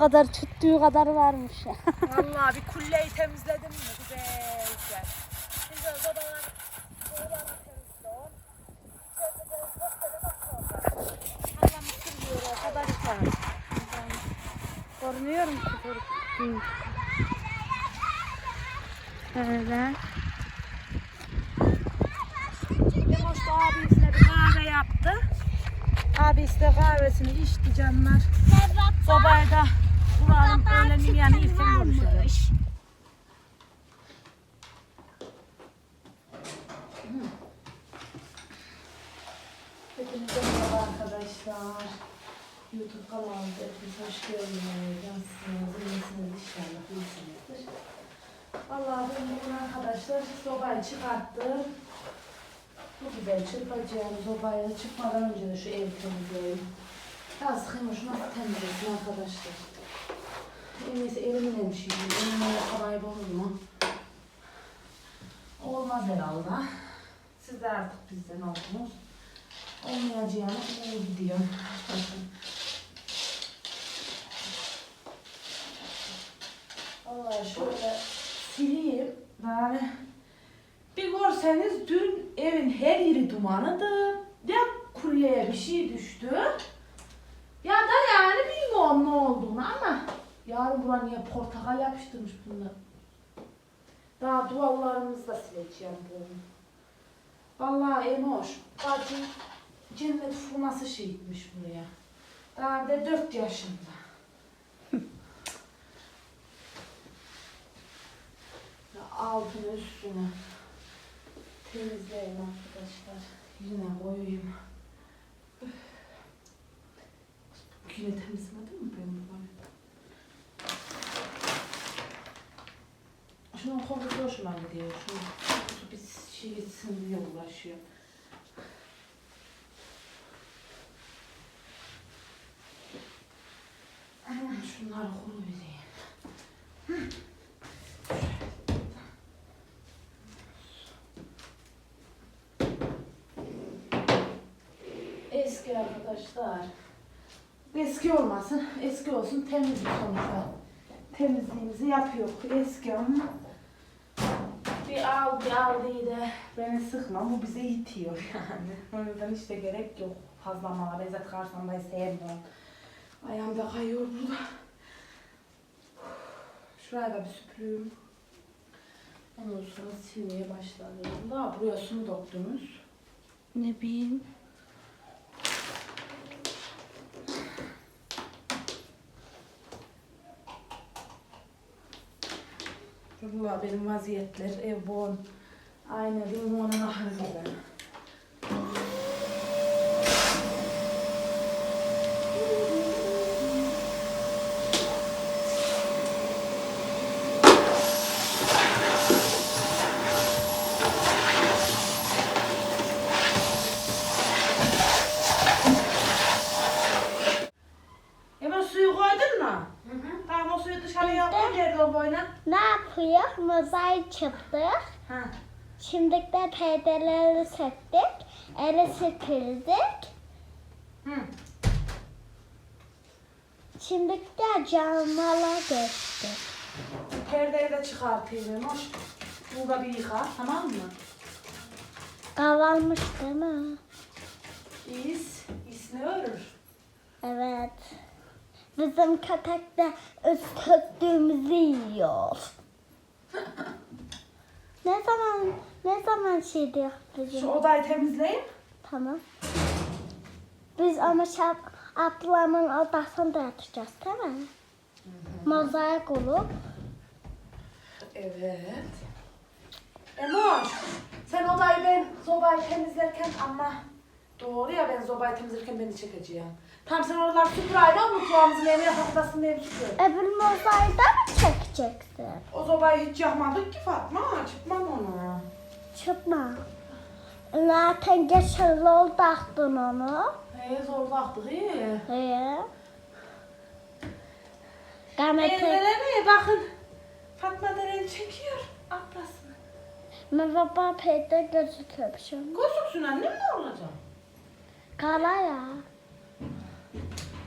kadar tüttüğü kadar varmış. Vallahi bir kulleyi temizledim mi güzel güzel. Biz o arkadaşlar. Görmüyorum ki dur. Hı. Öyle. Demoş da abisine bir kahve yaptı. Abisi de kahvesini içti canlar. Sobayı da kuralım öğlenin yani ilken görüşürüz. Hepinize merhaba arkadaşlar. YouTube kanalımıza hepiniz hoş geldiniz. Nasılsınız? İyisiniz inşallah. İyisinizdir. Vallahi ben bugün arkadaşlar sobayı çıkarttım. Bu güzel çırpacağım sobayı. Çıkmadan önce de şu evi temizleyeyim. Biraz şunu nasıl temizlesin arkadaşlar. En iyisi elimin hemşireyim. Elimin ayakkabıyı bozulur mu? Olmaz herhalde. Siz de artık bizden oldunuz. Olmayacağını iyi gidiyor. Bakın. Vallahi şöyle sileyim. Yani bir görseniz dün evin her yeri dumanıdı. Ya kulleye bir şey düştü. Ya da yani bilmiyorum ne olduğunu ama yarın buna niye portakal yapıştırmış bunlar. Daha duvarlarımızı da sileceğim bunu. Vallahi Emoş, bacım cennet fırması şey gitmiş buraya. Daha de dört yaşında. Ya altını üstünü temizleyin arkadaşlar. Yine koyayım. Yine temizlemedim mi ben bunu? Şunun kokusu Şunun kokusu bir şey uğraşıyor. Hemen şunları kuru vereyim. Eski arkadaşlar. Eski olmasın, eski olsun temiz bir sonuçta. Temizliğimizi yapıyor. Eski ama bir al bir al diye de beni sıkma. Bu bize yitiyor yani. O yüzden işte gerek yok. Fazla mala benzet karşımda sevmiyorum. Ayağım da kayıyor burada. Şuraya da bir süpürüyorum. Ondan sonra silmeye başladım. Daha buraya su mu döktünüz? Ne bileyim. Valla benim vaziyetler ev bon. Aynı limonun ahırı gibi. Hemen suyu koydun mu? Tamam o suyu dışarıya koy geri boyuna. Ne yapıyor? Mozaik çıktık. Ha. Şimdi de perdeleri söktük. Eli süpürdük. Hı. Şimdi de camlara geçtik. Perdeyi de çıkartayım hoş. Burada bir yıka tamam mı? Kavalmış değil mi? İz, isni örür. Evet. Bizim köpek de üst köktüğümüzü yiyor. Ne zaman ne zaman şey bizim? Şu odayı temizleyin. Tamam. Biz ama şap ablamın odasında yatacağız değil mi? Mozaik olup. Evet. Emoş, sen odayı ben zobayı temizlerken ama doğru ya ben zobayı temizlerken beni çekeceğim. Tamam sen oralar süpür ayrı mutfağımızın evi yatak odasının evi süpür. Öbür mozaiği da mı çekeceksin? O zobayı hiç yakmadık ki Fatma. Çıkmam onu. Çıkma. Zaten geçen yol taktın onu. He zor baktık iyi. He. Gametek. Teyzeler bakın. Fatma Deren çekiyor atlasını. Merhaba peyde gözüküyor şimdi. Gözüksün annem ne olacak? Kala ya.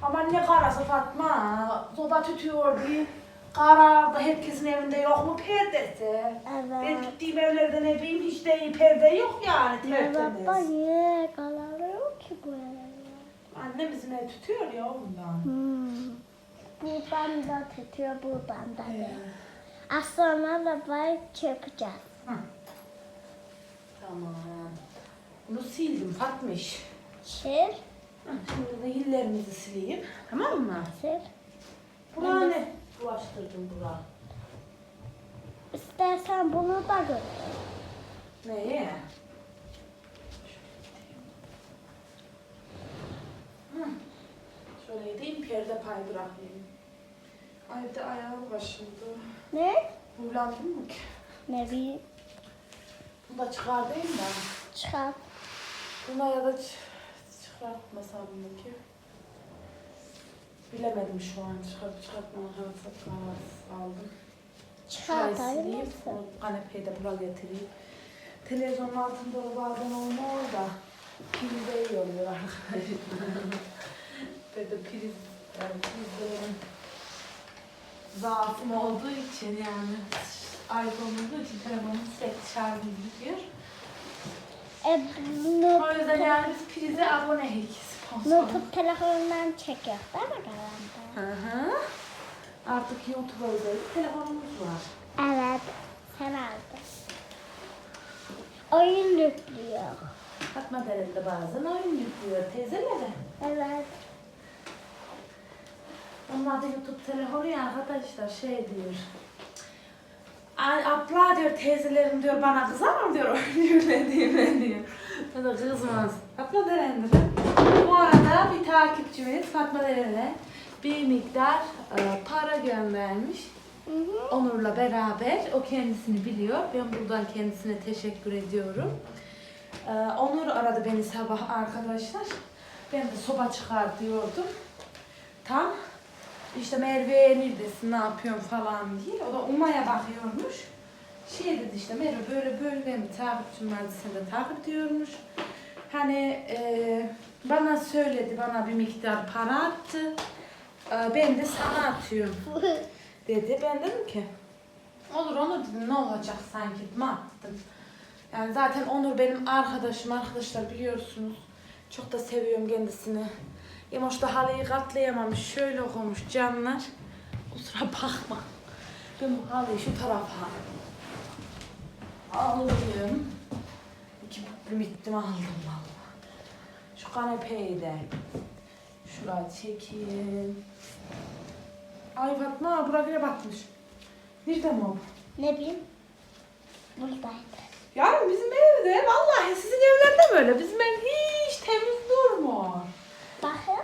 Ama ne karası Fatma. Soba tütüyor diye. Karardı herkesin evinde yok mu perdesi? Ben Evet. gittiğim evlerde ne bileyim hiç de iyi perde yok yani Baba tertemiz. niye kalıyor ki bu evler? Annem bizim ev tütüyor ya ondan. Hmm. Buradan da tutuyor, buradan da. Ee, Az sonra da var çırpacağız. hı. Tamam. Bunu sildim Fatmiş. Sil, Şimdi de hillerimizi sileyim. Tamam mı? sil. Buna ne? Bulaştırdım bura. İstersen bunu da götür. Neye? Şöyle edeyim perde pay bırakayım. Ay bir de ayağım kaşındı. Ne? Huylandım mı ki? Ne bileyim. Bunu da çıkardayım da. Çıkar. Buna ya da ç- çıkartmasam mı ki? Bilemedim şu an çıkarıp çıkartmama kararsız kararsız aldım. Çıkartayım sileyim, o kanepeyi de buraya getireyim. Televizyonun altında o bazen olmuyor da prizde iyi oluyor arkadaşlar. Böyle priz, yani prizlerin zaafım olduğu için yani iPhone olduğu için telefonum sürekli şarjı gidiyor. O yüzden yani biz prize aboneyiz. sponsor. notu telefonundan çekiyor değil mi? Hı hı. Artık YouTube özel telefonumuz var. Evet. Sen aldın. Oyun yüklüyor. Fatma derinde bazen oyun yüklüyor teyzelere. Evet. Onlar da YouTube telefonu ya arkadaşlar şey diyor. Abla diyor teyzelerim diyor bana kızar mı diyor yüklediğime diyor. O da kızmaz. Fatma Deren'de de. Bu arada bir takipçimiz Fatma Deren'e bir miktar e, para göndermiş. Hı hı. Onur'la beraber. O kendisini biliyor. Ben buradan kendisine teşekkür ediyorum. Ee, Onur aradı beni sabah arkadaşlar. Ben de soba çıkar diyordum. Tam işte Merve neredesin ne yapıyorsun falan diye. O da Uma'ya bakıyormuş. Şey dedi işte Merve böyle böyle benim takipçim vardı seni de takip ediyormuş. Hani e, bana söyledi bana bir miktar para attı. Ee, ben de sana atıyorum dedi. Ben dedim ki olur Onur dedim ne olacak sanki ne yaptım. Yani zaten Onur benim arkadaşım arkadaşlar biliyorsunuz. Çok da seviyorum kendisini. Yemoş da halıyı katlayamamış. Şöyle okumuş canlar. Kusura bakma. Ben bu halıyı şu tarafa alıyorum. İki büklüm ittim aldım valla. Şu kanepeyi de şuraya çekeyim. Ay Fatma buraya batmış. Nerede mi o? Ne bileyim. Buradaydı. Yani bizim evde vallahi sizin evlerde böyle. Bizim ev hiç temiz durmuyor. Bakın.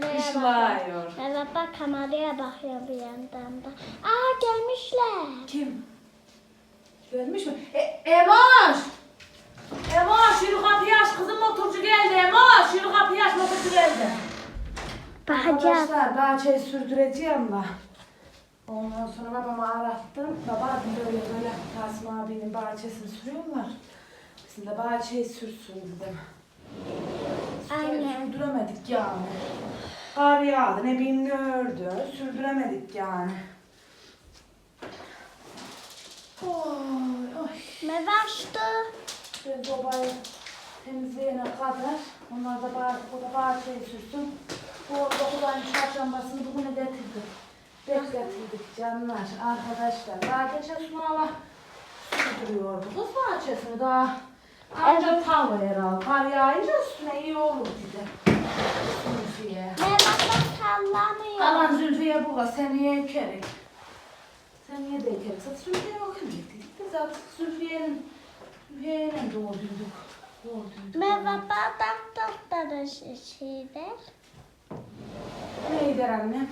Kameraya bakıyor. Evet bak kameraya bakıyor bir yandan da. Aa gelmişler. Kim? Gelmiş mi? E, Emoş! Emoş yürü kapıyı aç kızım motorcu geldi Emoş yürü kapıyı aç motorcu geldi. Bakacağız. Arkadaşlar bahçeyi sürdüreceğim da. Ondan sonra babamı arattım. Baba böyle böyle Kasım abinin bahçesini sürüyorlar. Bizim de bahçeyi sürsün dedim. Aynen. Sürdüremedik yani. Kar yağdı ne bileyim ne ördü. Sürdüremedik yani. Oy, oy. Meyve açtı. Ben sobayı temizleyene kadar onlar da bahçe, o da bahçeyi sürsün. Bu dokuların çarşambasını bugüne getirdik. Bekletildik canlar, arkadaşlar. Daha geçen sunava sürdürüyordu. Kız bahçesini daha ancak Evet. tavla herhalde. Kar yağınca üstüne iyi olur dedi. Zülfiye. Meyve sallamıyor. Aman Zülfiye baba seneye ekerik. Seneye de. Zaten Zülfiye yok dedik de zaten Zülfiye'nin Zülfiye'yle doğduyduk. Doğduyduk. Meyve bardak doktoru şeyler. Ne gider annem?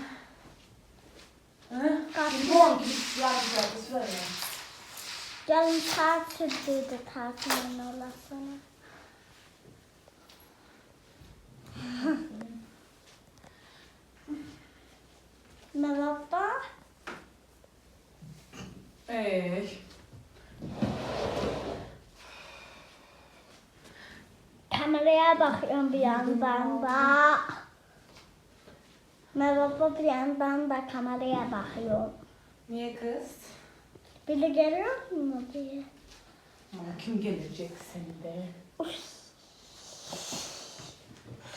Hı? Kapı. Limon gibi yapacağız söyle. Canım saat sürdüydü tatilin olasını. Merhaba. Ey. kameraya bakıyorum bir yandan da. Merhaba bir yandan da kameraya bakıyorum. Niye kız? Biri geliyor mu diye. Ama kim gelecek seni de?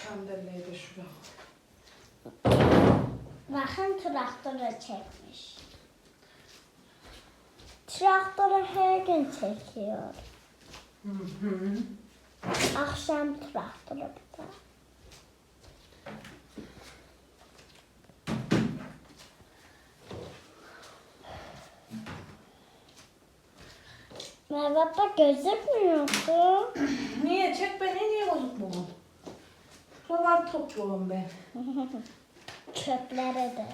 Sandalyeyi de şuraya. Bakın traktörü çekmiş. Traktörü her gün çekiyor. Hı hı. Akşam traktörü bir de. Merhaba gözükmüyorsun. Niye? Çek beni niye bozuk mu? Şuraları topluyorum ben. Çöplere de.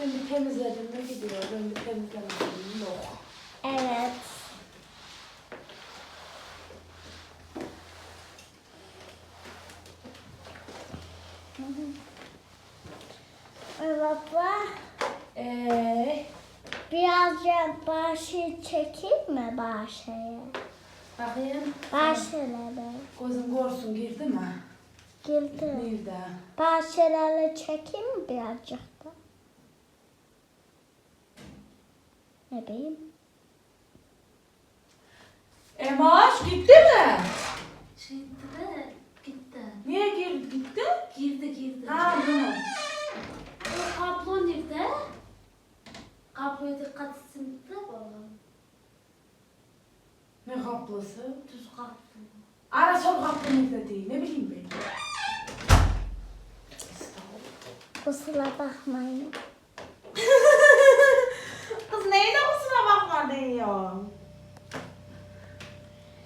Ben bir temizledim mi gidiyor. Ben bir temizlemedim yok. Evet. Baba Eee? Başı çekeyim mi başıya? Bakayım. Başıları Gözün görsün girdi mi? girdi. Nerede? Başıları çekeyim mi birazcık da? Ne bileyim. Emaş gitti mi? Gitti de gitti. Niye girdi? Gitti? Girdi girdi. Ha tamam. O kablo nerede? Kabloya dikkat etsin de babam. Ne kaplısı? Düz kablo. Ara sol kaplı nerede değil. Ne bileyim ben. Kusura bakmayın. Kız neyine kusura bakma diyor.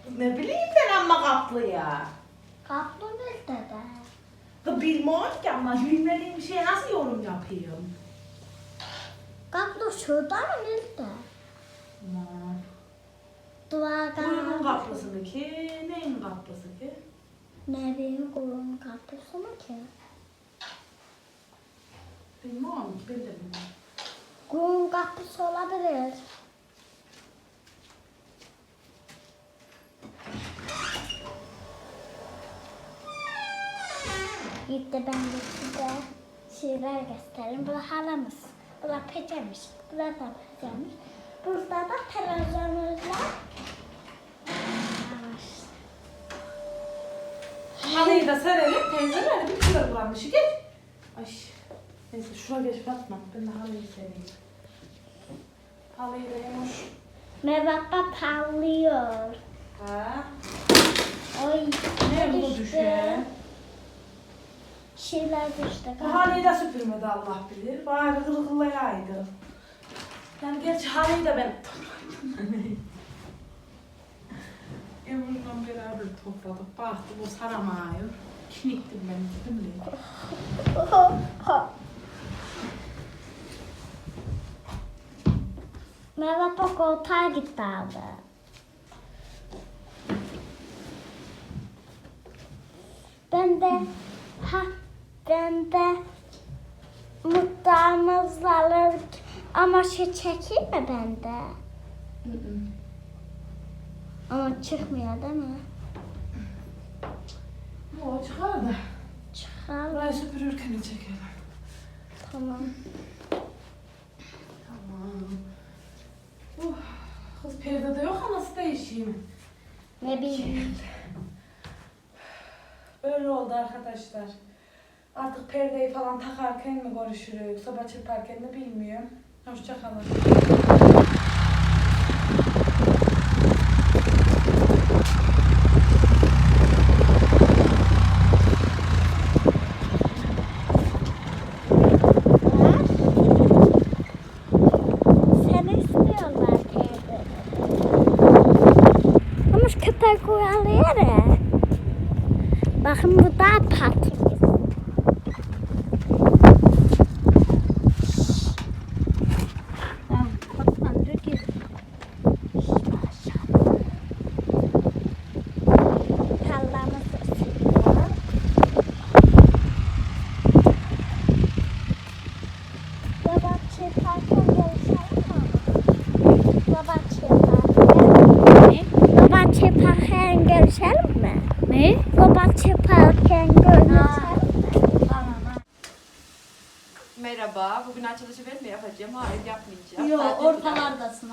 Kız ne bileyim ben amma kaplı ya. Kaplı nerede de? Kız bilmiyorum ki ama bilmediğim bir şeye nasıl yorum yapıyorum? Kaplı şurada mı nerede? Aman. Kaplı. kaplısı mı ki? Neyin kaplısı ki? Ne bileyim kulun kaplısı mı ki? Bilmiyorum ki ben de bilmiyorum. Kulun kaplısı olabilir. Gitti ben de size şeyler göstereyim. Bu da halamız. Bu da peçemiş. Bu da da peçemiş. Burada da. Yavaş. Halıyı da serelim, teyzeler bir kere bulanmış. Git. Ay. Neyse şuraya geç Fatma. Ben de halıyı sereyim. Halıyı da yumuş. Merhaba parlıyor. Ha. Oy. Ne bu düşen? Şeyler düştü. Bu halıyı da süpürmedi Allah bilir. Bari kılkıllayaydı. Yani gerçi halıyı da ben. Emre'yle beraber topladık. Baktı bu saramıyor. Kiniktim ben dedim de. Merhaba koltuğa gitti aldı. Ben de ha ben de muhtarımızla alır ama şey çekeyim mi ben de? Ama çıkmıyor değil mi? O çıkar da. Çıkar. Burayı süpürürken çekelim. Tamam. Tamam. Uh, kız perdede yok ha nasıl değişeyim? Ne bileyim. Öyle oldu arkadaşlar. Artık perdeyi falan takarken mi görüşürüz, soba çırparken de bilmiyorum. Hoşçakalın. Bakın bu daha tatlı. Tamam, kapatma, dur gir. Tarlamız ısınıyor. Baba çırparken görüşelim mi? Baba çırpar.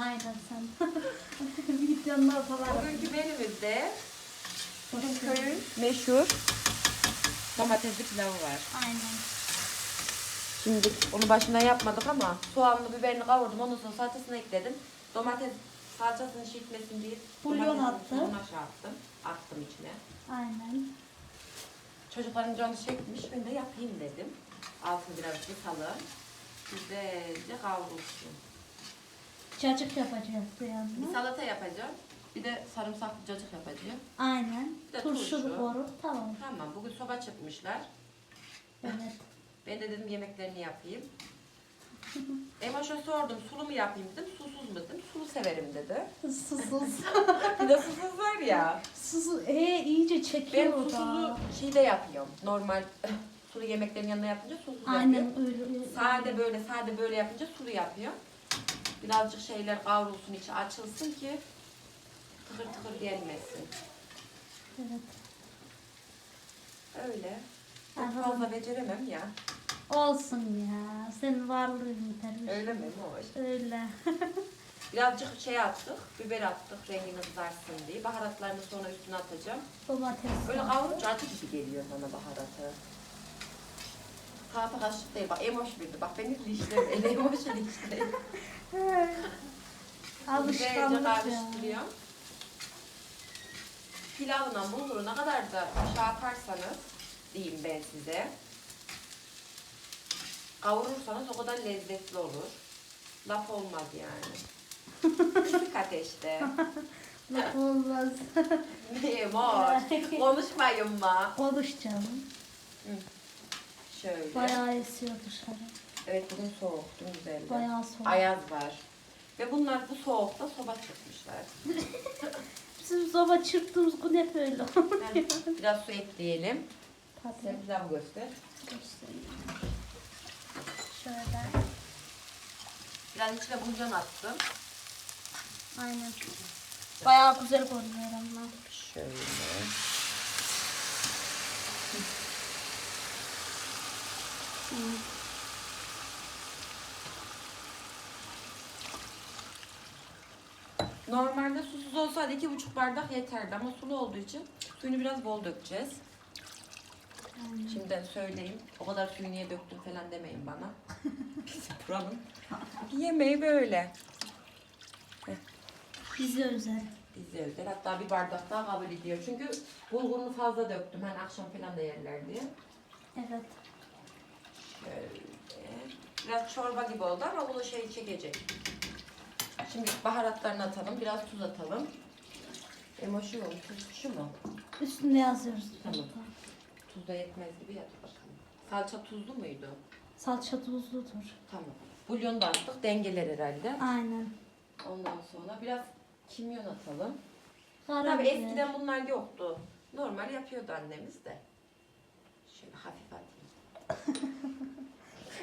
Aynen sen. Videonun ortaları. Bugünkü menümüzde bizim köyün meşhur domatesli pilavı var. Aynen. Şimdi onu başına yapmadık ama soğanlı biberini kavurdum. Ondan sonra salçasını ekledim. Domates salçasını şişmesin diye Bulyon domatesin attı. suyunu aşağı attım. Attım içine. Aynen. Çocukların canı çekmiş. Ben de yapayım dedim. Altını biraz kısalım. Güzelce kavrulsun. Cacık yapacağız bu Bir yanına. salata yapacağım. Bir de sarımsaklı cacık yapacağım. Aynen. Bir de turşu. koru. Tamam. Tamam bugün soba çıkmışlar. Evet. Ben de dedim yemeklerini yapayım. Emoş'a sordum sulu mu yapayım dedim. Susuz mu dedim. Sulu severim dedi. Susuz. Bir de susuz var ya. Susuz. Ee iyice Ben çekiyor o susuzu da. şeyde yapıyorum. Normal sulu yemeklerin yanına yapınca susuz Aynen yapıyorum. öyle. öyle. Sade böyle sade böyle yapınca sulu yapıyor. Birazcık şeyler kavrulsun içi açılsın ki tıkır tıkır gelmesin. Evet. Öyle. Çok fazla beceremem ya. Olsun ya. Senin varlığın yeter. Öyle mi? Hoş. Öyle. Birazcık şey attık, biber attık rengini kızarsın diye. Baharatlarını sonra üstüne atacağım. Domates. Böyle kavurunca acı gibi geliyor bana baharatı. Tahta kaşık değil bak emoş bildi. Bak beni lişlemeyin, emoş lişleyin. Alışkanlık karıştırıyorum. Pilavla bulguru ne kadar da şey yaparsanız diyeyim ben size. Kavurursanız o kadar lezzetli olur. Laf olmaz yani. Kısık ateşte. Laf olmaz. Emoş. Konuşmayın mı? Konuş canım. Şöyle. Bayağı esiyor dışarı. Evet bugün soğuk, dün güzeldi. Bayağı soğuk. Ayaz var. Ve bunlar bu soğukta soba çıkmışlar. Bizim soba çırptığımız gün hep öyle. Biraz su ekleyelim. Tabii. Sen pilav göster. göstereyim. Şöyle. Biraz içine bulyon attım. Aynen. Bayağı güzel görünüyor ama. Şöyle. Hı. Normalde susuz olsaydı iki buçuk bardak yeterdi ama sulu olduğu için suyunu biraz bol dökeceğiz. Aynen. Şimdiden söyleyeyim. O kadar suyu niye döktün falan demeyin bana. Buranın yemeği böyle. Bize özel. Bize özel. Hatta bir bardak daha kabul ediyor. Çünkü bulgurunu fazla döktüm. Hani akşam falan da yerler diye. Evet. Şöyle. Biraz çorba gibi oldu ama bunu şey çekecek. Şimdi baharatlarını atalım. Biraz tuz atalım. Mu? Tuz şu mu? Üstünde yazıyoruz. Tamam. Tuz da yetmez gibi bakalım. Salça tuzlu muydu? Salça tuzludur. Tamam. Bulyon da attık. Dengeler herhalde. Aynen. Ondan sonra biraz kimyon atalım. Karabiber. Tabii eskiden bunlar yoktu. Normal yapıyordu annemiz de. Şöyle hafif atayım.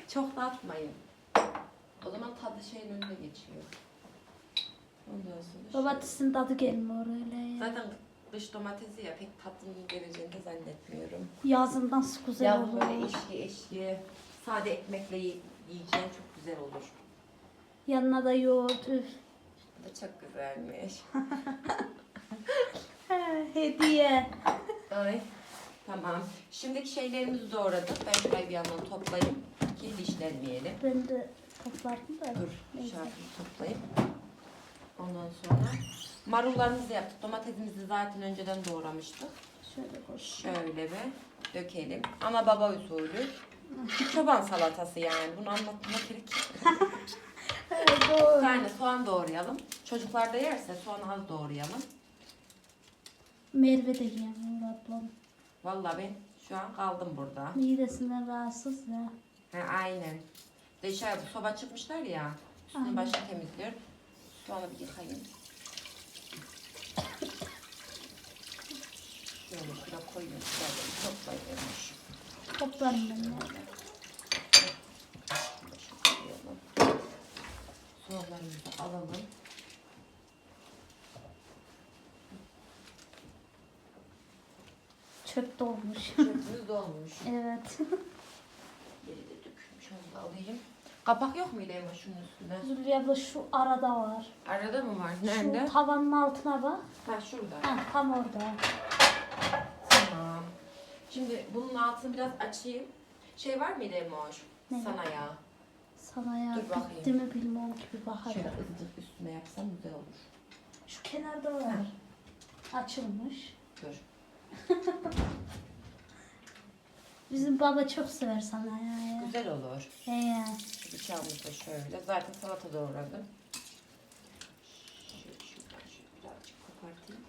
Çok da atmayın. O zaman tadı şeyin önüne geçiyor. Ondan sonra Domatesin tadı gelmiyor öyle. ya. Zaten dış domatesi ya pek tatlının geleceğini de zannetmiyorum. Yazın nasıl güzel Ya olur. böyle eşli eşli sade ekmekle yi- yiyeceğin çok güzel olur. Yanına da yoğurt. Üf. Bu da çok güzelmiş. He, Hediye. Ay. Tamam. Şimdiki şeylerimizi doğradık. Ben şurayı bir yandan toplayayım ki dişlenmeyelim. Ben de toplardım da. Dur, Neyse. şarkıyı toplayayım. Ondan sonra marullarımızı yaptık. Domatesimizi zaten önceden doğramıştık. Şöyle koş. Şöyle bir dökelim. Ana baba usulü. Çoban salatası yani. Bunu anlatmama gerek yok. Evet, Bir doğru. tane soğan doğrayalım. Çocuklar da yerse soğanı az doğrayalım. Merve de yemiyor ablam. Vallahi ben şu an kaldım burada. Midesinden rahatsız ya. Ha, aynen. Dışarı soba çıkmışlar ya. Üstünü başını temizliyor. Soğanı bir yıkayayım. Şöyle şuraya koyayım. Şöyle toplayayım. Toplarım ben. Şöyle koyalım. Soğanlarımızı alalım. Çöp dolmuş. Çöpümüz dolmuş. evet. Yeri de dökülmüş. Onu da alayım. Kapak yok muydu Emo şunun üstünde? Zülfiye abla şu arada var. Arada mı var? Şu tavanın altına bak. Ha şurada. Ha, tam orada. Tamam. Şimdi bunun altını biraz açayım. Şey var mıydı Emoş? Ne? Sana ya. Sana ya Dur bakayım. bitti mi bilmem gibi bakarım. Şöyle ızıcık üstüne yapsam güzel olur. Şu kenarda var. Açılmış. Dur. Bizim baba çok sever sana ya. Güzel olur. He. Şu bıçağımız da şöyle. Zaten salata doğradım. Şöyle şuradan şöyle birazcık kopartayım.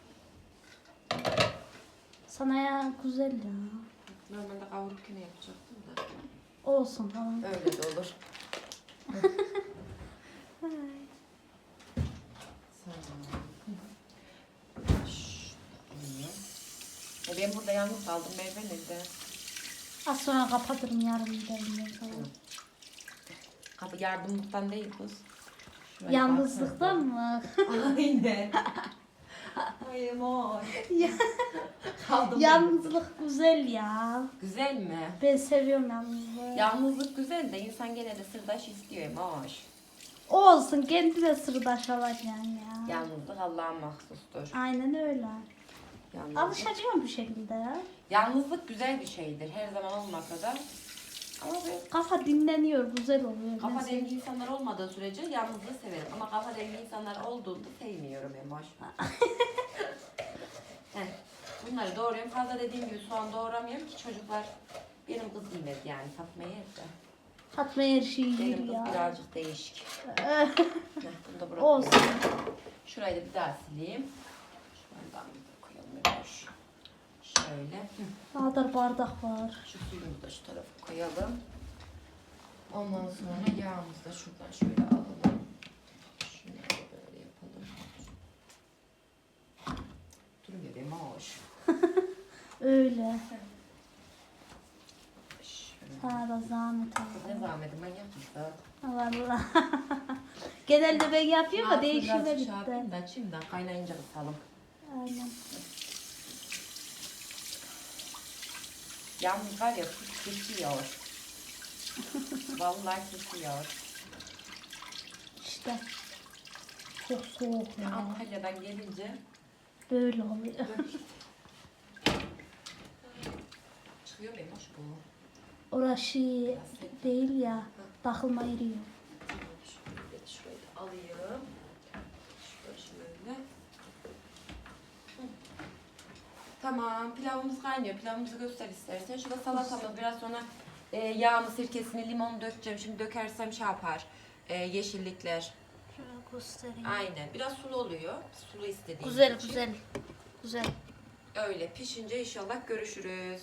Sana ya güzel ya. Normalde kavururken yapacaktım da. Olsun tamam. Öyle de olur. Alayım. E Ben burada yalnız kaldım. Merve nerede? Az sonra kapatırım yarın giderim ben sana. Kapı yardımlıktan değil kız. Şuraya Yalnızlıktan mı? Aynen. Ay emoy. Ya- Kaldım. Yalnızlık güzel ya. Güzel mi? Ben seviyorum yalnızlığı. Yalnızlık güzel de insan gene de sırdaş istiyor emoş. Olsun kendi de sırdaş alacaksın ya. Yalnızlık Allah'a mahsustur. Aynen öyle. Yalnızlık. Alışacağım bir şekilde ya. Yalnızlık güzel bir şeydir. Her zaman olmasa da. Ama ben Kafa dinleniyor, güzel oluyor. kafa mesela. dengi insanlar olmadığı sürece yalnızlığı severim. Ama kafa dengi insanlar olduğunda sevmiyorum emoş. Heh, Bunları doğruyorum. Fazla dediğim gibi soğan doğramıyorum ki çocuklar benim kız yemez yani Fatma'ya yer de. Fatma her şeyi Benim yer kız ya. birazcık değişik. Eh, Heh, bunu da bırakıyorum. Olsun. Şurayı da bir daha sileyim. Şuradan bir koyalım emoş. Şöyle. Ne kadar bardak var. Şu suyumuzu da şu tarafa koyalım. Ondan sonra yağımızı da şuradan şöyle alalım. Şunu da böyle yapalım. Dur bebeğim hoş. Öyle. Sana da zahmet Ne oldu. zahmetim ben yapmıştım. Valla. Genelde ben yapıyorum da değişime şey bitti. yapayım da kaynayınca kısalım. Aynen. Yalnız var ya kesiyor. Vallahi kesiyor. İşte. Çok soğuk ya. Antalya'dan gelince Böyle oluyor. çıkıyor benim hoş bu. Orası değil ya. Takılma. Şöyle şurayı da alayım. Şöyle şöyle. Hı. Tamam pilavımız kaynıyor. Pilavımızı göster istersen. Şurada salatamız biraz sonra e, yağını, sirkesini, limonu dökeceğim. Şimdi dökersem şey yapar. E, yeşillikler. Şöyle göstereyim. Aynen. Biraz sulu oluyor. Sulu istediğim Güzel için. güzel. Güzel. Öyle pişince inşallah görüşürüz.